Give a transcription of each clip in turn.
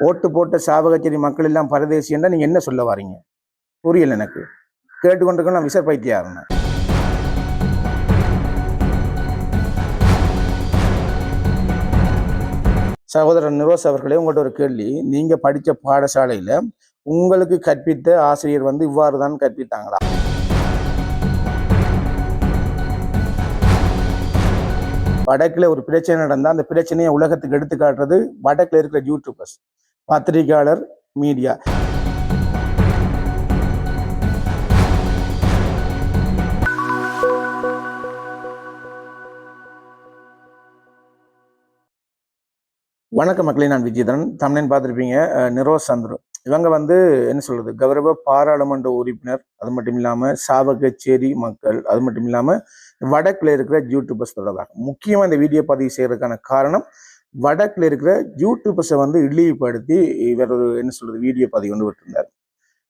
ஓட்டு போட்ட சாவகச்சேரி மக்கள் எல்லாம் பரதேசி என்றால் நீங்க என்ன சொல்ல வரீங்க? புரியல எனக்கு. கேட்டுக்கொண்டிருக்க நான் விசர் பைத்தியாருங்க சகோதரர் நிரோஸ் அவர்களே உங்கள்கிட்ட ஒரு கேள்வி. நீங்க படிச்ச பாடசாலையில உங்களுக்கு கற்பித்த ஆசிரியர் வந்து இவ்வாறு தான் கற்பித்தாங்களா? வடக்கில் ஒரு பிரச்சனை நடந்தால் அந்த பிரச்சனையை உலகத்துக்கு எடுத்து காட்டுறது வடக்கில் இருக்கிற யூடியூபர்ஸ். பத்திரிகையாளர் மீடியா. வணக்கம் மக்களே நான் விஜயதரன். தமிழன் பார்த்துருப்பீங்க நிரோ நிரோஸ் சந்துரு. இவங்க வந்து என்ன சொல்றது கௌரவ பாராளுமன்ற உறுப்பினர். அது மட்டும் இல்லாமல் சாவகச்சேரி மக்கள். அது மட்டும் இல்லாமல் வடக்கில் இருக்கிற யூடியூபர்ஸ் தொடர்பாக. முக்கியமாக இந்த வீடியோ பதிவு செய்யறதுக்கான காரணம் வடக்கில் இருக்கிற யூடியூபர்ஸை வந்து இழிவுபடுத்தி இவர் ஒரு என்ன சொல்றது வீடியோ பதிவு கொண்டு விட்டிருந்தார்.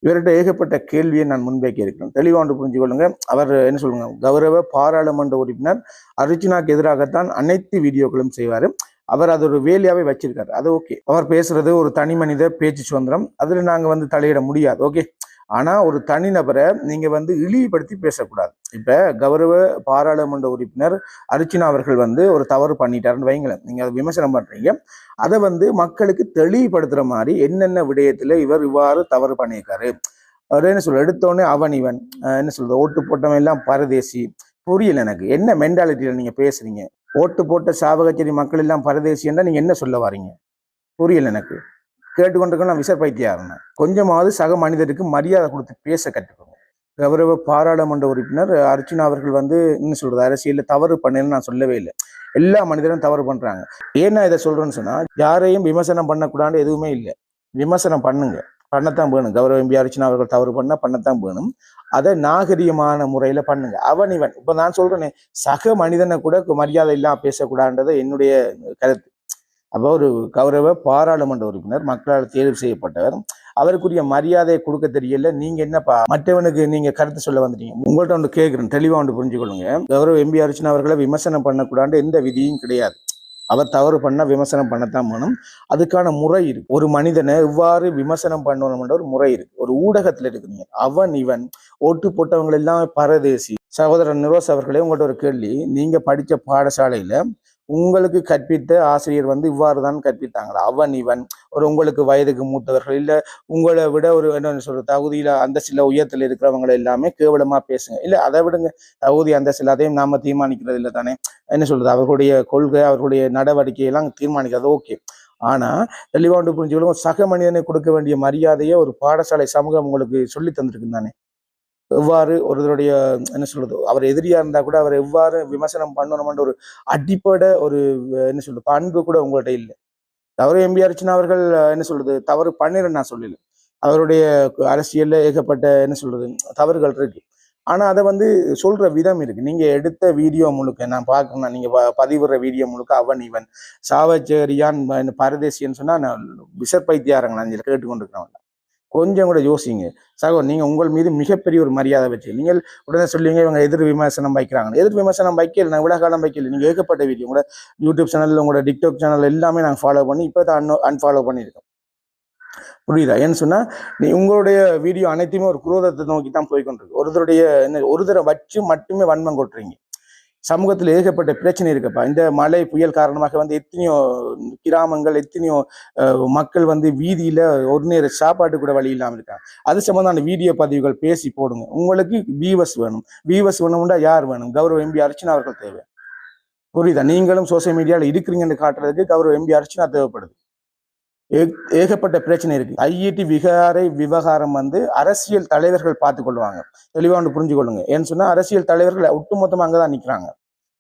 இவர்கிட்ட ஏகப்பட்ட கேள்வியை நான் முன்வைக்க இருக்கிறேன் தெளிவா ஒன்று புரிஞ்சு கொள்ளுங்க. அவர் என்ன சொல்லுங்க கௌரவ பாராளுமன்ற உறுப்பினர் அர்ஜுனாக்கு எதிராகத்தான் அனைத்து வீடியோக்களும் செய்வார். அவர் அது ஒரு வேலையாகவே வச்சிருக்காரு. அது ஓகே. அவர் பேசுறது ஒரு தனி மனித பேச்சு சுதந்திரம். அதில் நாங்கள் வந்து தலையிட முடியாது. ஓகே? ஆனால் ஒரு தனிநபரை நீங்கள் வந்து இழிவுபடுத்தி பேசக்கூடாது. இப்போ கௌரவ பாராளுமன்ற உறுப்பினர் அர்ச்சனா அவர்கள் வந்து ஒரு தவறு பண்ணிட்டாருன்னு வைங்களேன். நீங்கள் அதை விமர்சனம் பண்ணுறீங்க அதை வந்து மக்களுக்கு தெளிவுபடுத்துகிற மாதிரி என்னென்ன விடயத்தில் இவர் இவ்வாறு தவறு பண்ணியிருக்காரு? அவர் என்ன சொல்ற எடுத்தோடனே அவன் இவன். என்ன சொல்றது? ஓட்டு போட்டவன் எல்லாம் பரதேசி. புரியல எனக்கு. என்ன மென்டாலிட்டியில் நீங்கள் பேசுறீங்க? ஓட்டு போட்ட சாவகச்சேரி மக்கள் எல்லாம் பரதேசி என்றால் நீங்கள் என்ன சொல்ல வரீங்க? புரியல எனக்கு. கேட்டுக்கொண்டிருக்க நான் விசர் பைத்தியாருங்க கொஞ்சமாவது சக மனிதருக்கு மரியாதை கொடுத்து பேச கற்றுக்கோங்க. கௌரவ பாராளுமன்ற உறுப்பினர் அர்ச்சுனா அவர்கள் வந்து என்ன சொல்றது? அரசியலில் தவறு பண்ணேன்னு நான் சொல்லவே இல்லை. எல்லா மனிதரும் தவறு பண்றாங்க. ஏன் நான் இதை சொல்றேன்னு சொன்னா யாரையும் விமர்சனம் பண்ணக்கூடாது எதுவுமே இல்லை. விமர்சனம் பண்ணுங்க. பண்ணத்தான் வேணும். கௌரவ எம்பி அர்ச்சனா அவர்கள் தவறு பண்ணால் பண்ணத்தான் வேணும். அதை நாகரிகமான முறையில் பண்ணுங்க. அவன் இவன். இப்போ நான் சொல்றேனே சக மனிதனை கூட மரியாதை இல்லாமல் பேசக்கூடாதுன்றது என்னுடைய கருத்து. அப்போ ஒரு கௌரவ பாராளுமன்ற உறுப்பினர் மக்களால் தேர்வு செய்யப்பட்டவர். அவருக்குரிய மரியாதையை கொடுக்க தெரியல. நீங்க என்னப்பா? மற்றவனுக்கு நீங்க கருத்து சொல்ல வந்துட்டீங்க. உங்கள்ட்ட ஒன்று கேட்குறேன் தெளிவாக ஒன்று புரிஞ்சுக்கொள்ளுங்க. கௌரவ எம்பி அர்ச்சனா அவர்களை விமர்சனம் பண்ணக்கூடாது எந்த விதியும் கிடையாது. அவர் தவறு பண்ணா விமர்சனம் பண்ணத்தான் வேணும். அதுக்கான முறை இருக்கு. ஒரு மனிதனை எவ்வாறு விமர்சனம் பண்ணணும்ன்ற ஒரு முறை இருக்கு. ஒரு ஊடகத்துல இருக்குங்க அவன் இவன் ஓட்டு போட்டவங்க எல்லாம் பரதேசி. சகோதரர் நிரோஸ் அவர்களே உங்கள்ட்ட ஒரு கேள்வி. நீங்க படிச்ச பாடசாலையில உங்களுக்கு கற்பித்த ஆசிரியர் வந்து இவ்வாறு தான் கற்பித்தாங்களா? அவன் இவன் ஒரு உங்களுக்கு வயதுக்கு மூத்தவர்கள் இல்லை உங்களை விட ஒரு என்ன சொல்ற தகுதியில அந்த சில உயரத்தில் இருக்கிறவங்க எல்லாமே கேவலமா பேசுங்க. இல்லை அதை விடுங்க. தகுதி அந்த சில அதையும் நாம தீர்மானிக்கிறது இல்லை தானே? என்ன சொல்றது அவர்களுடைய கொள்கை அவர்களுடைய நடவடிக்கை எல்லாம் தீர்மானிக்கிறது ஓகே. ஆனா தெளிவாண்டு ஒன்று புரிஞ்சுக்கணும் சக மனிதனை கொடுக்க வேண்டிய மரியாதையை ஒரு பாடசாலை சமூகம் உங்களுக்கு சொல்லி தந்திருக்கு தானே? எவ்வாறு ஒருவருடைய என்ன சொல்றது அவர் எதிரியா இருந்தா கூட அவர் எவ்வாறு விமர்சனம் பண்ணணும்ன்ற ஒரு அடிப்படை ஒரு என்ன சொல்றது பண்பு கூட உங்கள்கிட்ட இல்லை. தவறு எம்பி அர்ச்சனா அவர்கள் என்ன சொல்றது தவறு பண்ணிருன்னு நான் சொல்லல. அவருடைய அரசியல்ல ஏகப்பட்ட என்ன சொல்றது தவறுகள் இருக்கு. ஆனா அதை வந்து சொல்ற விதம் இருக்கு. நீங்க எடுத்த வீடியோ முழுக்க நான் பார்க்கணும் நீங்க பதிவிடுற வீடியோ முழுக்க அவன் இவன். சாவச்சேரியான் ம- பரதேசின்னு சொன்னா நான் விசற்பைத்தியாரங்க நான் இதில் கேட்டுக்கொண்டிருக்கிறவன். கொஞ்சம் கூட யோசிங்க. சகோ நீங்கள் உங்கள் மீது மிகப்பெரிய ஒரு மரியாதை வச்சு நீங்கள் உடனே சொல்லுவீங்க இவங்க எதிர் விமர்சனம் வைக்கிறாங்க எதிர் விமர்சனம் வைக்கல நான் இவ்வளவு காலம் வைக்கல. நீங்கள் ஏகப்பட்ட வீடியோ உங்களோட யூடியூப் சேனல் உங்களோட டிக்டாக் சேனல் எல்லாமே நாங்கள் ஃபாலோ பண்ணி இப்போ தான் அன்ஃபாலோ பண்ணியிருக்கோம். புரியுதா? ஏன்னு சொன்னால் நீ உங்களுடைய வீடியோ அனைத்தையுமே ஒரு குரோதத்தை நோக்கி தான் போய்கொண்டிருக்கு ஒருத்தருடைய என்ன ஒருத்தரை வச்சு மட்டுமே வன்மம் கொட்டுறீங்க. சமூகத்தில் ஏகப்பட்ட பிரச்சனை இருக்குப்பா. இந்த மழை புயல் காரணமாக வந்து எத்தனையோ கிராமங்கள் எத்தனையோ மக்கள் வந்து வீதியில ஒரு நேர சாப்பாட்டு கூட வழி இல்லாமல் இருக்காங்க. அது சம்பந்தமான வீடியோ பதிவுகள் பேசி போடுங்க. உங்களுக்கு வீவஸ் வேணும். வீவஸ் வேணும்னா யார் வேணும்? கௌரவ எம்பி அர்ச்சனா அவர்கள் தேவை. புரியுதா? நீங்களும் சோசியல் மீடியாவில் இருக்கிறீங்கன்னு காட்டுறதுக்கு கௌரவ எம்பி அர்ச்சனா தேவைப்படுது. ஏகப்பட்ட பிரச்சனை இருக்கு. ஐஐடி விகாரை விவகாரம் வந்து அரசியல் தலைவர்கள் பார்த்து கொள்வாங்க. தெளிவாக ஒன்று புரிஞ்சு கொள்ளுங்க. ஏன்னு சொன்னா அரசியல் தலைவர்கள் அங்கே தான் நிற்கிறாங்க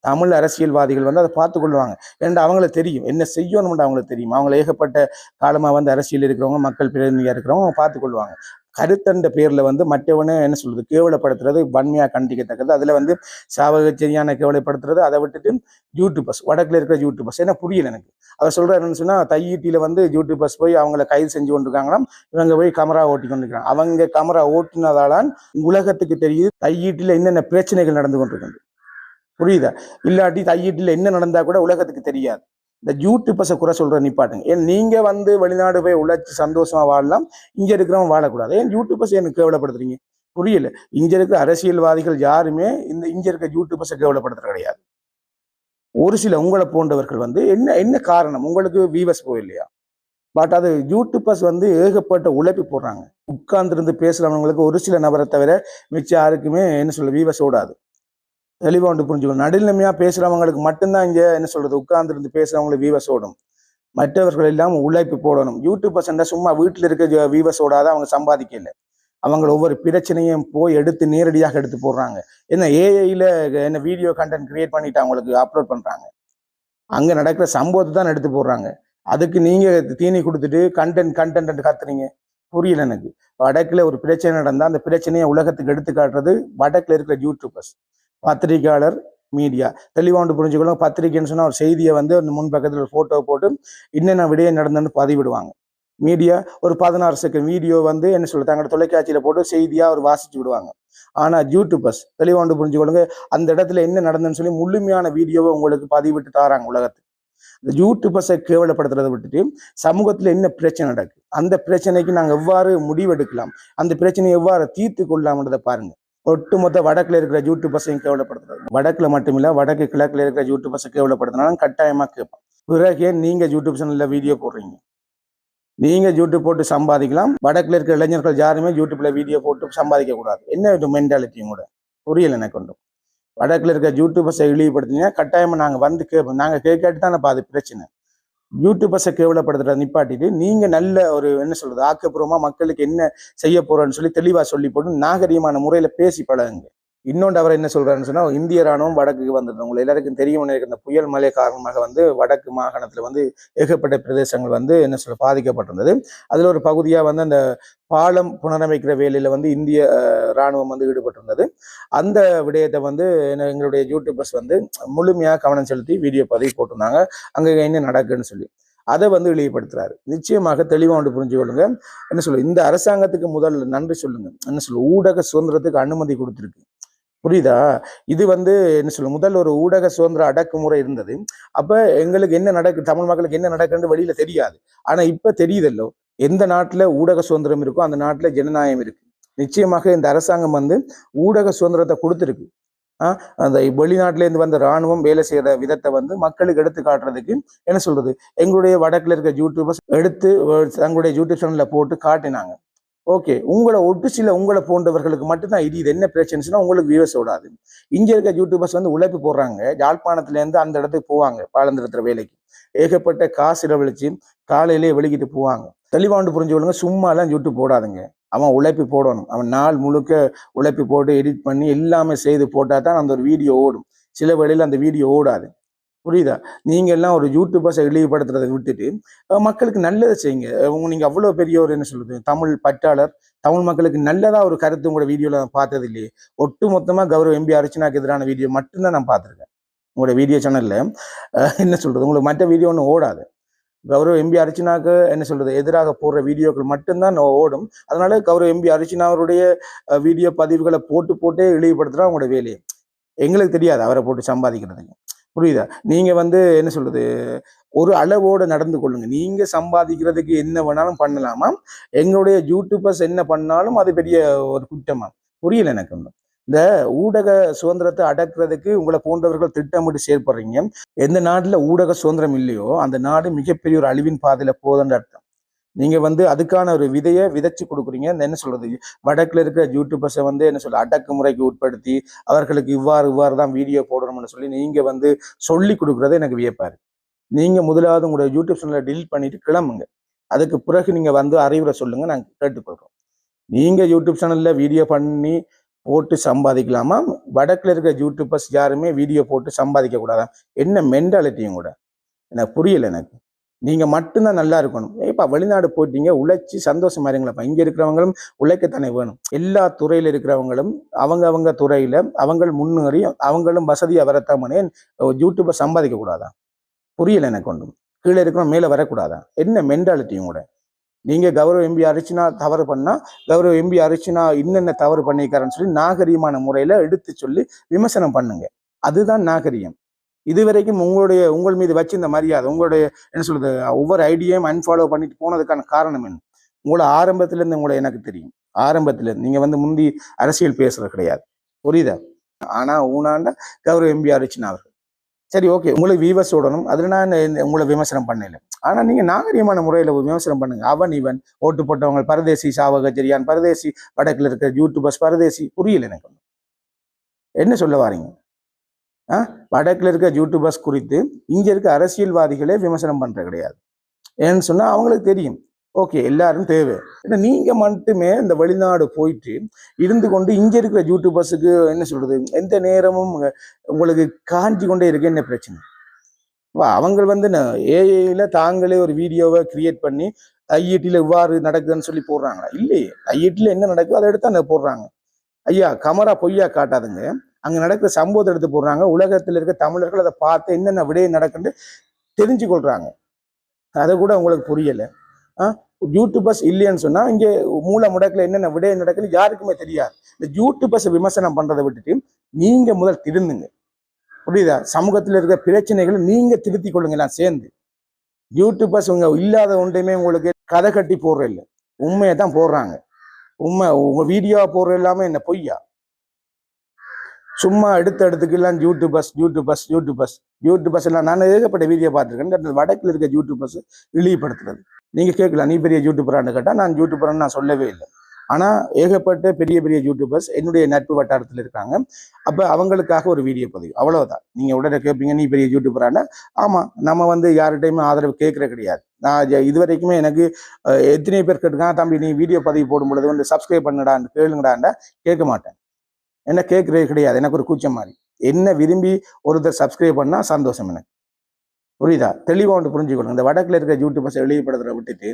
தமிழ் அரசியல்வாதிகள் வந்து அதை பார்த்து கொள்வாங்க. ஏன்னா அவங்களுக்கு தெரியும். என்ன செய்யணும்னு அவங்களுக்கு தெரியும். அவங்களை ஏகப்பட்ட காலமாக வந்து அரசியல் இருக்கிறவங்க மக்கள் பிரதிநிதியாக இருக்கிறவங்க அவங்க பார்த்து கொள்வாங்க. கருத்தண்ட பேர்ல வந்து மற்றவனை என்ன சொல்றது கேவலப்படுத்துறது வன்மையா கண்டிக்கத்தக்கது. அதுல வந்து சாவகச்சரியான கேவலப்படுத்துறது அதை விட்டுட்டு யூடியூபர்ஸ் வடக்குல இருக்கிற யூடியூபர்ஸ் என்ன புரியல எனக்கு. அவர் சொல்றாரு என்னன்னு சொன்னா தையீட்டில வந்து யூடியூபர்ஸ் போய் அவங்கள கைது செஞ்சு கொண்டிருக்காங்களாம். இவங்க போய் கமரா ஓட்டி கொண்டிருக்காங்க அவங்க கமரா ஓட்டினதாலான் உலகத்துக்கு தெரியுது தையீட்டில என்னென்ன பிரச்சனைகள் நடந்து கொண்டிருக்கிறது புரியுதா? இல்லாட்டி தையீட்டில் என்ன நடந்தா கூட உலகத்துக்கு தெரியாது. இந்த யூடியூப்பர்ஸை குறை சொல்ற நிப்பாட்டுங்க ஏன் நீங்க வந்து வெளிநாடு போய் உழைச்சி சந்தோஷமா வாழலாம் இங்க இருக்கிறவங்க வாழக்கூடாது. ஏன் யூடியூப்பர்ஸ் எனக்கு கேவலப்படுத்துறீங்க? புரியல. இங்க இருக்கிற அரசியல்வாதிகள் யாருமே இந்த இங்க இருக்க யூடியூப்பர்ஸை கேவலப்படுத்துறது கிடையாது. ஒரு சில உங்களை போன்றவர்கள் வந்து என்ன என்ன காரணம்? உங்களுக்கு வீவஸ் போயில்லையா? பட் அது யூடியூப்பர்ஸ் வந்து ஏகப்பட்ட உழைப்பு போடுறாங்க. உட்கார்ந்துருந்து பேசுறவங்களுக்கு ஒரு சில நபரை தவிர மிச்சம் யாருக்குமே என்ன சொல்ல வீவஸ் ஓடாது. தெளிவா வந்து புரிஞ்சுக்கணும். நடுநிலைமையாக பேசுறவங்களுக்கு மட்டும்தான் இங்க என்ன சொல்றது உட்கார்ந்துருந்து பேசுறவங்களுக்கு வீவஸ் ஓடும். மற்றவர்கள் எல்லாம் உழைப்பு போடணும். யூடியூபர்ஸ் சும்மா வீட்டில் இருக்க வீவஸ் ஓடாத அவங்க சம்பாதிக்கல. அவங்க ஒவ்வொரு பிரச்சனையும் போய் எடுத்து நேரடியாக எடுத்து போடுறாங்க. என்ன ஏஐல என்ன வீடியோ கண்டென்ட் கிரியேட் பண்ணிட்டு அவங்களுக்கு அப்லோட் பண்றாங்க. அங்க நடக்கிற சம்பவத்தை தான் எடுத்து போடுறாங்க. அதுக்கு நீங்க தீனி கொடுத்துட்டு கண்டென்ட் கண்டென்ட் கத்துறீங்க புரியல எனக்கு. வடக்குல ஒரு பிரச்சனை நடந்தா அந்த பிரச்சனையை உலகத்துக்கு எடுத்து காட்டுறது வடக்குல இருக்கிற யூடியூபர்ஸ் பத்திரிகையாளர் மீடியா தெளிவாண்டு புரிஞ்சுக்கணும் பத்திரிகைன்னு சொன்னால் ஒரு செய்தியை வந்து அந்த முன் பக்கத்தில் ஒரு போட்டு என்னென்ன விடயம் நடந்ததுன்னு பதிவிடுவாங்க. மீடியா ஒரு பதினாறு செகண்ட் வீடியோ வந்து என்ன சொல்ல தங்களோட தொலைக்காட்சியில் போட்டு செய்தியாக அவர் வாசிச்சு விடுவாங்க. ஆனால் யூடியூபர்ஸ் தெளிவாண்டு புரிஞ்சுக்கொள்ளுங்க. அந்த இடத்துல என்ன நடந்ததுன்னு சொல்லி முழுமையான வீடியோவை உங்களுக்கு பதிவிட்டு தாராங்க உலகத்துக்கு. இந்த யூடியூபர்ஸை கேவலப்படுத்துறதை விட்டுட்டு சமூகத்தில் என்ன பிரச்சனை நடக்குது அந்த பிரச்சனைக்கு நாங்கள் எவ்வாறு முடிவெடுக்கலாம்? அந்த பிரச்சனையை எவ்வாறு தீர்த்து கொள்ளலாம்ன்றதை பாருங்கள் ஒட்டுமொத்த வடக்குல இருக்கிற யூடியூபர்ஸையும் கேவலப்படுத்துறாங்க வடக்குல மட்டுமில்ல வடக்கு கிழக்குல இருக்கிற யூடியூபர்ஸை கேவலப்படுத்தினாலும் கட்டாயமா கேட்போம் பிறகு நீங்க யூடியூப் சேனல்ல வீடியோ போடுறீங்க. நீங்க யூடியூப் போட்டு சம்பாதிக்கலாம். வடக்குல இருக்கிற இளைஞர்கள் யாருமே யூடியூப்ல வீடியோ போட்டு சம்பாதிக்க கூடாது. என்ன மென்டாலிட்டியும் கூட? புரியல எனக்கு ஒன்றும். வடக்குல இருக்க யூடியூபர்ஸை இழிவுபடுத்தினா கட்டாயமா நாங்க வந்து கேட்போம் நாங்க கேட்காட்டி தானே பாது பிரச்சனை. யூடியூபர்ஸை கேவலப்படுத்துறத நிப்பாட்டிட்டு நீங்கள் நல்ல ஒரு என்ன சொல்றது ஆக்கப்பூர்வமாக மக்களுக்கு என்ன செய்ய போகிறோன்னு சொல்லி தெளிவாக சொல்லி போட்டு நாகரீகமான முறையில் பேசி பழகுங்க. இன்னொன்று அவர் என்ன சொல்கிறாருன்னு சொன்னால் இந்திய ராணுவம் வடக்குக்கு வந்தது. உங்களுக்கு எல்லாருக்கும் தெரியும் நினைக்கிற இந்த புயல் மழை காரணமாக வந்து வடக்கு மாகாணத்தில் வந்து ஏகப்பட்ட பிரதேசங்கள் வந்து என்ன சொல்ல பாதிக்கப்பட்டிருந்தது. அதில் ஒரு பகுதியாக வந்து அந்த பாலம் புனரமைக்கிற வேலையில் வந்து இந்திய ராணுவம் வந்து ஈடுபட்டிருந்தது. அந்த விடயத்தை வந்து என்ன- எங்களுடைய யூடியூபர்ஸ் வந்து முழுமையாக கவனம் செலுத்தி வீடியோ பதிவு போட்டிருந்தாங்க. அங்கே என்ன நடக்குன்னு சொல்லி. அதை வந்து இழிவுபடுத்துறாரு நிச்சயமாக தெளிவாக ஒன்று புரிஞ்சு கொள்ளுங்க. என்ன சொல்ல இந்த அரசாங்கத்துக்கு முதல்ல நன்றி சொல்லுங்க. என்ன சொல்லு ஊடக சுதந்திரத்துக்கு அனுமதி கொடுத்துருக்கு. புரியுதா? இது வந்து என்ன சொல்ல முதல் ஒரு ஊடக சுதந்திர அடக்குமுறை இருந்தது. அப்ப எங்களுக்கு என்ன நடக்கு தமிழ் மக்களுக்கு என்ன நடக்குன்னு வெளியில தெரியாது. ஆனா இப்ப தெரியுதல்லோ எந்த நாட்டுல ஊடக சுதந்திரம் இருக்கோ அந்த நாட்டுல ஜனநாயகம் இருக்கு. நிச்சயமாக இந்த அரசாங்கம் வந்து ஊடக சுதந்திரத்தை கொடுத்துருக்கு. ஆஹ் அந்த வெளிநாட்டுல இருந்து வந்த ராணுவம் வேலை செய்யற விதத்தை வந்து மக்களுக்கு எடுத்து காட்டுறதுக்கு என்ன சொல்றது எங்களுடைய வடக்குல இருக்க யூடியூபர்ஸ் எடுத்து தங்களுடைய யூடியூப் சேனல்ல போட்டு காட்டினாங்க. ஓகே. உங்களை ஒட்டு சில உங்களை போன்றவர்களுக்கு மட்டும்தான் இது இது என்ன பிரச்சனைனா உங்களுக்கு வியூஸ் விடாது. இங்கே இருக்க யூடியூபர்ஸ் வந்து உழைப்பு போடுறாங்க. யாழ்ப்பாணத்துலேருந்து அந்த இடத்துக்கு போவாங்க பாலந்திரத்துல வேலைக்கு. ஏகப்பட்ட காசு இடவழிச்சு காலையிலேயே வெளிக்கிட்டு போவாங்க. தெளிவாண்டு புரிஞ்சு கொள்ளுங்க யூடியூப் போடாதுங்க. அவன் உழைப்பு போடணும். அவன் நாள் முழுக்க உழைப்பு போட்டு எடிட் பண்ணி எல்லாமே செய்து போட்டால் தான் அந்த ஒரு வீடியோ ஓடும். சில வழியில் அந்த வீடியோ ஓடாது. புரியுதா? நீங்க எல்லாம் ஒரு யூடியூபர்ஸை இழிவுபடுத்துறதை விட்டுட்டு மக்களுக்கு நல்லதை செய்யுங்க. உங்க நீங்க அவ்வளவு பெரிய ஒரு என்ன சொல்றது? தமிழ் பற்றாளர். தமிழ் மக்களுக்கு நல்லதா ஒரு கருத்து உங்களோட வீடியோவில் நான் பார்த்தது இல்லையே. ஒட்டு மொத்தமாக கௌரவ எம்பி அர்ச்சனாக்கு எதிரான வீடியோ மட்டும்தான் நான் பார்த்துருக்கேன். உங்களோட வீடியோ சேனல்ல என்ன சொல்றது? உங்களுக்கு மற்ற வீடியோ ஒன்றும் ஓடாது. கௌரவ எம்பி அர்ச்சனாக்கு என்ன சொல்றது? எதிராக போடுற வீடியோக்கள் மட்டும்தான் ஓடும். அதனால கௌரவ எம்பி அர்ச்சனா அவருடைய வீடியோ பதிவுகளை போட்டு போட்டே இழிவுபடுத்துறா உங்களோட வேலையை. எங்களுக்கு தெரியாது அவரை போட்டு சம்பாதிக்கிறதுக்கு. புரியுதா? நீங்க வந்து என்ன சொல்றது? ஒரு அளவோடு நடந்து கொள்ளுங்க. நீங்க சம்பாதிக்கிறதுக்கு என்ன வேணாலும் பண்ணலாமா எங்களுடைய யூடியூபர்ஸ் என்ன பண்ணாலும் அது பெரிய ஒரு குற்றமா புரியல எனக்கு ஒன்றும் இந்த ஊடக சுதந்திரத்தை அடக்குறதுக்கு உங்களை போன்றவர்கள் திட்டமிட்டு செயல்படுறீங்க. எந்த நாட்டுல ஊடக சுதந்திரம் இல்லையோ அந்த நாடு மிகப்பெரிய ஒரு அழிவின் பாதையில போதுன்ற அர்த்தம். நீங்க வந்து அதுக்கான ஒரு விதையை விதைச்சு கொடுக்குறீங்க. இந்த என்ன சொல்றது? வடக்குல இருக்கிற யூடியூபர்ஸை வந்து என்ன சொல்ல அடக்குமுறைக்கு உட்படுத்தி அவர்களுக்கு இவ்வாறு இவ்வாறு தான் வீடியோ போடணும்னு சொல்லி நீங்க வந்து சொல்லி கொடுக்குறது எனக்கு வியப்பாரு நீங்க முதலாவது உங்களோட யூடியூப் சேனலை delete பண்ணிட்டு கிளம்புங்க. அதுக்கு பிறகு நீங்க வந்து அறிவுரை சொல்லுங்க. நாங்க கேட்டுக்கொள்றோம். நீங்க யூடியூப் சேனல்ல வீடியோ பண்ணி போட்டு சம்பாதிக்கலாமா? வடக்குல இருக்கிற யூடியூபர்ஸ் யாருமே வீடியோ போட்டு சம்பாதிக்க கூடாதா? என்ன மென்டாலிட்டியும் கூட? எனக்கு புரியல எனக்கு. நீங்கள் மட்டும்தான் நல்லா இருக்கணும். ஏப்பா வெளிநாடு போயிட்டீங்க உழைச்சி சந்தோஷமா இருங்களப்பா இங்கே இருக்கிறவங்களும் உழைக்கத்தானே வேணும். எல்லா துறையில் இருக்கிறவங்களும் அவங்க அவங்க துறையில் அவங்கள் முன்னேறி அவங்களும் வசதியாக வரத்தாமனே யூடியூப்பை சம்பாதிக்க கூடாதா? புரியலை எனக்கு ஒன்றும். கீழே இருக்கிறோம் மேலே வரக்கூடாதா? என்ன மென்டாலிட்டியும் கூட நீங்கள் கௌரவ எம்பி அரிச்சினா தவறு பண்ணால் கௌரவ எம்பி அரிச்சினா இன்னென்ன தவறு பண்ணியிருக்காருன்னு சொல்லி நாகரீகமான முறையில் எடுத்து சொல்லி விமர்சனம் பண்ணுங்க. அதுதான் நாகரிகம். இதுவரைக்கும் உங்களுடைய உங்கள் மீது வச்சு இந்த மரியாதை உங்களுடைய என்ன சொல்றது ஒவ்வொரு ஐடியையும் அன்ஃபாலோ பண்ணிட்டு போனதுக்கான காரணம் என்ன? உங்களை ஆரம்பத்துல இருந்து உங்களை எனக்கு தெரியும். ஆரம்பத்துல இருந்து நீங்க வந்து முந்தி அரசியல் பேசுறது கிடையாது. புரியுதா? ஆனா ஊனாண்ட கௌரவ எம்பி அரிச்சினா அவர்கள். சரி ஓகே. உங்களுக்கு வீவர்ஸ் விடணும் அதில் நான் உங்களை விமர்சனம் பண்ணல. ஆனா நீங்க நாகரீகமான முறையில் விமர்சனம் பண்ணுங்க. அவன் இவன் ஓட்டு போட்டவங்க பரதேசி சாவகஜரியான் பரதேசி வடக்கில் இருக்க யூடியூபர்ஸ் பரதேசி புரியல எனக்கு. என்ன சொல்ல வாரீங்க? வடக்கில் இருக்க யூடியூபர்ஸ் குறித்து இங்கே இருக்க அரசியல்வாதிகளே விமர்சனம் பண்ணுறது கிடையாது. ஏன்னு சொன்னால் அவங்களுக்கு தெரியும். ஓகே எல்லாரும் தேவை. ஏன்னா நீங்கள் மட்டுமே இந்த வெளிநாடு போயிட்டு இருந்து கொண்டு இங்கே இருக்கிற யூடியூபர்ஸுக்கு என்ன சொல்கிறது எந்த நேரமும் உங்களுக்கு காஞ்சி கொண்டே இருக்கு என்ன பிரச்சனை? வா, அவங்க வந்து ஏஐயில் தாங்களே ஒரு வீடியோவை கிரியேட் பண்ணி ஐஐடியில் இவ்வாறு நடக்குதுன்னு சொல்லி போடுறாங்களா? இல்லையே. ஐஐடியில் என்ன நடக்குதோ அதை எடுத்து அந்த போடுறாங்க. ஐயா கமரா பொய்யா காட்டாதுங்க. அங்கே நடக்கிற சம்பவத்தை எடுத்து போடுறாங்க. உலகத்தில் இருக்க தமிழர்கள் அதை பார்த்து என்னென்ன விடயம் நடக்குன்னு தெரிஞ்சு கொள்கிறாங்க அதை கூட உங்களுக்கு புரியலை. ஆ? யூடியூபர்ஸ் இல்லைன்னு சொன்னால் இங்கே மூல முடக்கில் என்னென்ன விடயம் நடக்குன்னு யாருக்குமே தெரியாது. இந்த யூடியூபர்ஸ் விமர்சனம் பண்ணுறதை விட்டுட்டு நீங்கள் முதல் திருந்துங்க. புரியுதா? சமூகத்தில் இருக்கிற பிரச்சனைகளை நீங்கள் திருத்தி கொள்ளுங்க எல்லாம் சேர்ந்து. யூடியூபர்ஸ் உங்க இல்லாத ஒன்றையுமே உங்களுக்கு கதை கட்டி போடுற இல்லை உண்மையை தான் போடுறாங்க. உண்மை உங்கள் வீடியோவை போடுற எல்லாமே என்ன பொய்யா? சும்மா எடுத்த எடுத்துக்கெல்லாம் யூடியூபர்ஸ் யூடியூபர்ஸ் யூடியூபர்ஸ் யூடியூபர்ஸ் எல்லாம் நான் ஏகப்பட்ட வீடியோ பார்த்துருக்கேன். வடக்கில் இருக்க யூடியூப் பஸ் இழிவுபடுத்துறது. நீங்கள் கேட்கலாம் நீ பெரிய யூடியூபரான்னு கேட்டால் நான் யூடியூபரான்னு நான் சொல்லவே இல்லை. ஆனால் ஏகப்பட்ட பெரிய பெரிய யூடியூபர்ஸ் என்னுடைய நட்பு வட்டாரத்தில் இருக்காங்க. அப்போ அவங்களுக்காக ஒரு வீடியோ பதிவு. அவ்வளவுதான். நீங்கள் உடனே கேட்பீங்க நீ பெரிய யூடியூபரான ஆமாம் நம்ம வந்து யார்கிட்டையுமே ஆதரவு கேட்குற கிடையாது. நான் இது வரைக்குமே எனக்கு எத்தனை பேர் கேட்டுக்கான் தம்பி நீ வீடியோ பதிவு போடும் பொழுது வந்து சப்ஸ்கிரைப் பண்ணுடான்னு கேளுங்கடாண்டா கேட்க மாட்டேன். என்ன கேட்கறது கிடையாது. எனக்கு ஒரு கூச்சம் மாதிரி. என்ன விரும்பி ஒருத்தர் சப்ஸ்கிரைப் பண்ணா சந்தோஷம் எனக்கு. புரியுதா? தெளிவாக ஒன்று புரிஞ்சுக்கணும். இந்த வடக்கில் இருக்கிற யூடியூபர்ஸ் வெளியப்படுறத விட்டுட்டு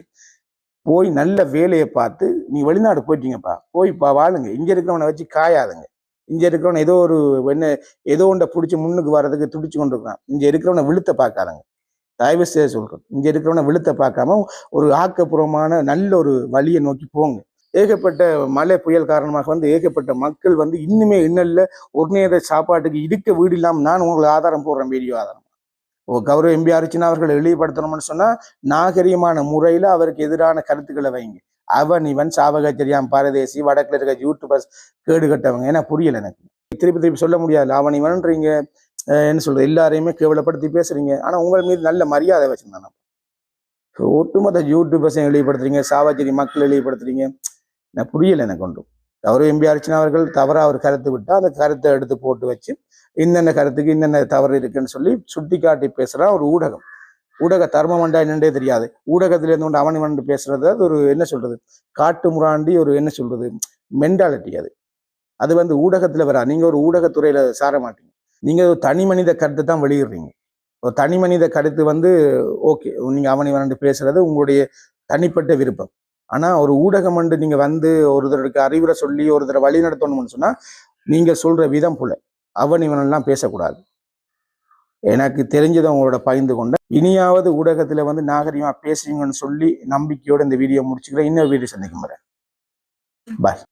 போய் நல்ல வேலையை பார்த்து நீ வெளிநாடு போயிட்டீங்கப்பா. போய்ப்பா வாழுங்க. இங்கே இருக்கிறவனை வச்சு காயாதுங்க. இங்கே இருக்கிறவன் ஏதோ ஒரு என்ன ஏதோ ஒன்றை பிடிச்சி முன்னுக்கு வர்றதுக்கு துடிச்சு கொண்டு இருக்கான். இங்கே இருக்கிறவனை விழுத்த பார்க்காதங்க. தயவு செய்து சொல்கிறோம் இங்கே இருக்கிறவனை விழுத்த பார்க்காம ஒரு ஆக்கப்பூர்வமான நல்ல ஒரு வழியை நோக்கி போங்க. ஏகப்பட்ட மழை புயல் காரணமாக வந்து ஏகப்பட்ட மக்கள் வந்து இன்னுமே இன்னல்ல ஒரு நேர சாப்பாட்டுக்கு இடுக்க வீடு இல்லாமல் நான் உங்களுக்கு ஆதாரம் போடுறேன் வீடியோ ஆதாரம். ஓ கௌரவ எம்பி அர்ச்சனா அவர்கள் எளிவுபடுத்தணும்னு சொன்னா நாகரிகமான முறையில அவருக்கு எதிரான கருத்துக்களை வைங்க. அவன் இவன் சாவகச்சரியாம் பரதேசி வடக்கில் இருக்க யூடியூபர்ஸ் கேடு கட்டவங்க. ஏன்னா புரியல எனக்கு. திருப்பி திருப்பி சொல்ல முடியாது. அவன் இவன்றீங்க என்ன சொல்றது? எல்லாரையுமே கேவலப்படுத்தி பேசுறீங்க. ஆனா உங்கள் மீது நல்ல மரியாதை வச்சிருந்தாங்க ஒட்டுமொத்த யூடியூபர்ஸையும் இழிவுபடுத்துறீங்க சாவச்சேரி மக்கள் இழிவுபடுத்துறீங்க நான் புரியல எனக்கு ஒன்றும் கௌரவ எம்பி அர்ச்சனா அவர்கள் தவறாக ஒரு கருத்து விட்டால் அந்த கருத்தை எடுத்து போட்டு வச்சு இன்னென்ன கருத்துக்கு இன்னென்ன தவறு இருக்குன்னு சொல்லி சுட்டி காட்டி பேசுகிறான் ஒரு ஊடகம். ஊடக தர்மம் வண்டா என்னன்றே தெரியாது. ஊடகத்திலேருந்து கொண்டு அவன் இவன் பேசுறது அது ஒரு என்ன சொல்றது? காட்டு முராண்டி ஒரு என்ன சொல்றது? மென்டாலிட்டி அது. அது வந்து ஊடகத்தில் வரா. நீங்கள் ஒரு ஊடகத்துறையில் சார மாட்டீங்க. நீங்கள் ஒரு தனி மனித கருத்தை தான் வெளியிடுறீங்க. ஒரு தனி மனித கருத்து வந்து ஓகே நீங்கள் அவனி இவன் பேசுறது உங்களுடைய தனிப்பட்ட விருப்பம். ஆனா ஒரு ஊடகம் வந்து நீங்க வந்து ஒருத்தருக்கு அறிவுரை சொல்லி ஒருத்தரை வழி நடத்தணும்னு சொன்னா நீங்க சொல்ற விதம் புல. அவன் இவன் எல்லாம் பேசக்கூடாது. எனக்கு தெரிஞ்சதை உங்களோட பகிர்ந்து கொண்டேன் இனியாவது ஊடகத்துல வந்து நாகரிகமா பேசுவீங்கன்னு சொல்லி நம்பிக்கையோட இந்த வீடியோ முடிச்சுக்கிறேன். இன்னொரு வீடியோ சந்திக்கும் பாய்.